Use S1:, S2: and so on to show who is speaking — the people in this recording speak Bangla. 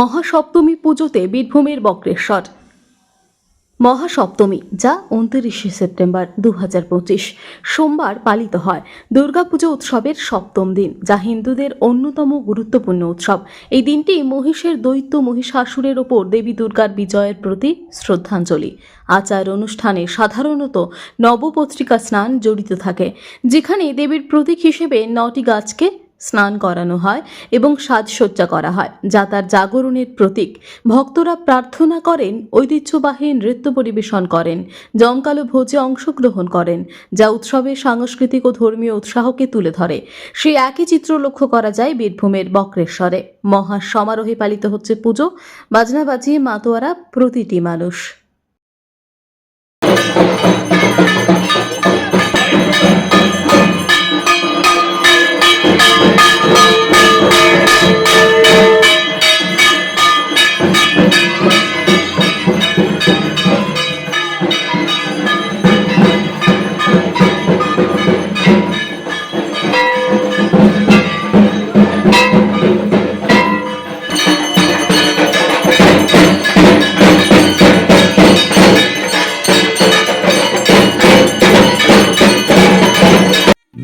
S1: মহাসপ্তমী পুজোতে বীরভূমের বক্রেশ্বর মহাসপ্তমী যা উনত্রিশে সেপ্টেম্বর দু সোমবার পালিত হয় দুর্গাপুজো উৎসবের সপ্তম দিন যা হিন্দুদের অন্যতম গুরুত্বপূর্ণ উৎসব এই দিনটি মহিষের দৈত্য মহিষাসুরের ওপর দেবী দুর্গার বিজয়ের প্রতি শ্রদ্ধাঞ্জলি আচার অনুষ্ঠানে সাধারণত নবপত্রিকা স্নান জড়িত থাকে যেখানে দেবীর প্রতীক হিসেবে নটি গাছকে স্নান করানো হয় এবং সাজসজ্জা করা হয় যা তার জাগরণের প্রতীক ভক্তরা প্রার্থনা করেন ঐতিহ্যবাহী নৃত্য পরিবেশন করেন জমকালো ভোজে অংশগ্রহণ করেন যা উৎসবের সাংস্কৃতিক ও ধর্মীয় উৎসাহকে তুলে ধরে সেই একই চিত্র লক্ষ্য করা যায় বীরভূমের বক্রেশ্বরে মহা সমারোহে পালিত হচ্ছে পুজো বাজনা বাজিয়ে মাতোয়ারা প্রতিটি মানুষ